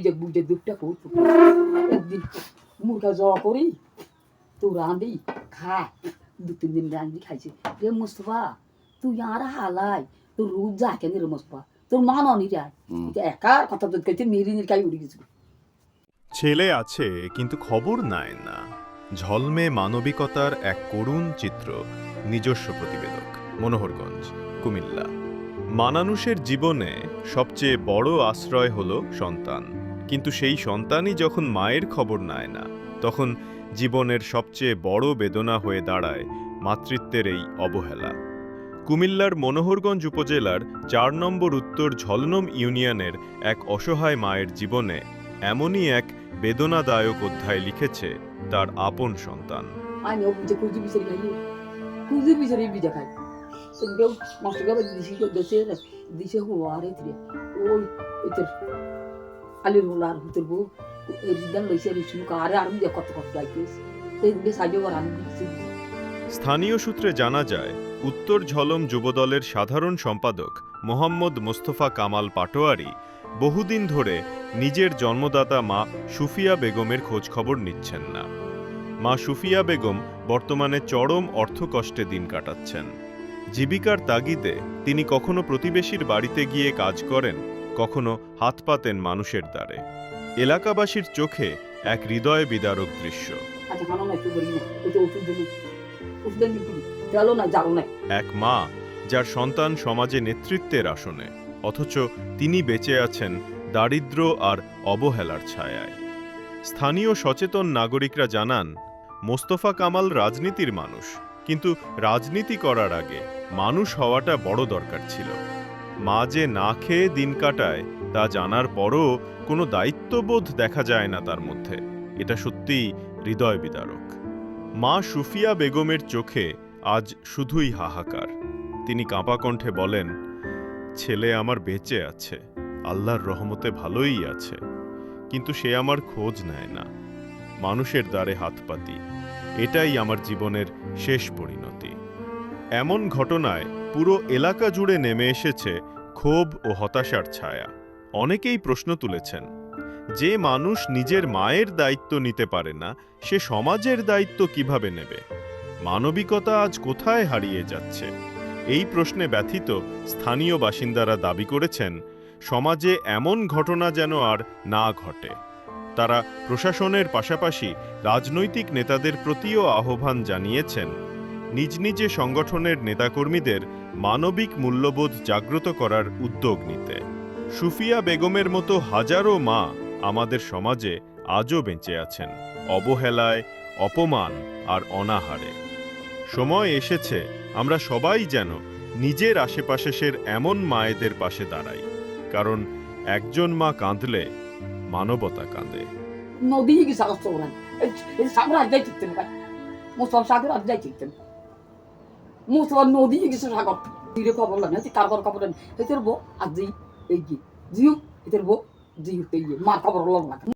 বুঝে বুঝে দুধটা করতো একদিন মুরগা করি তো রাঁধি খা। দু তিন দিন রাঁধি খাইছে। রে মুস্তফা তুই আর হালাই তোর রোজ যা কেন রে মুস্তফা। তোর মা ননি যায় একার কথা নির কাই উড়ে গেছিল ছেলে আছে কিন্তু খবর নাই না। ঝলমে মানবিকতার এক করুণ চিত্র নিজস্ব প্রতিবেদক মনোহরগঞ্জ কুমিল্লা। মানানুষের জীবনে সবচেয়ে বড় আশ্রয় হল সন্তান। কিন্তু সেই সন্তানই যখন মায়ের খবর নেয় না, তখন জীবনের সবচেয়ে বড় বেদনা হয়ে দাঁড়ায় মাতৃত্বের এই অবহেলা। কুমিল্লার মনোহরগঞ্জ উপজেলার চার নম্বর উত্তর ঝলনম ইউনিয়নের এক অসহায় মায়ের জীবনে এমনই এক বেদনাদায়ক অধ্যায় লিখেছে তার আপন সন্তান। দেশে আলির হোলার হুতর বউ এর দিন লইছে রিসু কারে আর বিজা কত কত যাইতেস এই দিকে সাজে ওর আমি স্থানীয় সূত্রে জানা যায়, উত্তর ঝলম যুবদলের সাধারণ সম্পাদক মোহাম্মদ মোস্তফা কামাল পাটোয়ারি বহুদিন ধরে নিজের জন্মদাতা মা সুফিয়া বেগমের খোঁজ খবর নিচ্ছেন না। মা সুফিয়া বেগম বর্তমানে চরম অর্থকষ্টে দিন কাটাচ্ছেন। জীবিকার তাগিদে তিনি কখনো প্রতিবেশীর বাড়িতে গিয়ে কাজ করেন কখনো হাত পাতেন মানুষের দ্বারে। এলাকাবাসীর চোখে এক হৃদয় বিদারক দৃশ্য। আচ্ছা এক মা যার সন্তান সমাজে নেতৃত্বের আসনে অথচ তিনি বেঁচে আছেন দারিদ্র্য আর অবহেলার ছায়ায়। স্থানীয় সচেতন নাগরিকরা জানান মোস্তফা কামাল রাজনীতির মানুষ কিন্তু রাজনীতি করার আগে মানুষ হওয়াটা বড় দরকার ছিল। মা যে না খেয়ে দিন কাটায়, তা জানার পরও কোনো দায়িত্ববোধ দেখা যায় না তার মধ্যে। এটা সত্যিই হৃদয় বিদারক। মা সুফিয়া বেগমের চোখে আজ শুধুই হাহাকার। তিনি কাঁপা কণ্ঠে বলেন, ছেলে আমার বেঁচে আছে, আল্লাহর রহমতে ভালোই আছে, কিন্তু সে আমার খোঁজ নেয় না। মানুষের দ্বারে হাত পাতি, এটাই আমার জীবনের শেষ পরিণতি। এমন ঘটনায় পুরো এলাকা জুড়ে নেমে এসেছে ক্ষোভ ও হতাশার ছায়া। অনেকেই প্রশ্ন তুলেছেন, যে মানুষ নিজের মায়ের দায়িত্ব নিতে পারে না, সে সমাজের দায়িত্ব কীভাবে নেবে? মানবিকতা আজ কোথায় হারিয়ে যাচ্ছে? এই প্রশ্নে ব্যথিত স্থানীয় বাসিন্দারা দাবি করেছেন, সমাজে এমন ঘটনা যেন আর না ঘটে। তারা প্রশাসনের পাশাপাশি রাজনৈতিক নেতাদের প্রতিও আহ্বান জানিয়েছেন নিজ নিজে সংগঠনের নেতাকর্মীদের মানবিক মূল্যবোধ জাগ্রত করার উদ্যোগ নিতে। সুফিয়া বেগমের মতো হাজারো মা আমাদের সমাজে আজও বেঁচে আছেন, অবহেলায়, অপমান আর অনাহারে। সময় এসেছে, আমরা সবাই যেন নিজের আশেপাশের এমন মায়েদের পাশে দাঁড়াই, কারণ একজন মা কাঁদলে মানবতা কাঁদে। নদী কি সাগর চৌরান সাগর যাই ঠিকতেন ভাই মুস্তফা সাগর আজ যাই মুস্তফা নদী গেছে সাগর। দিলে খবর লাগে না কারবার খবর এদের বো আর জি এই কি জিও এদের বো জিও এই মা খবর লগ না।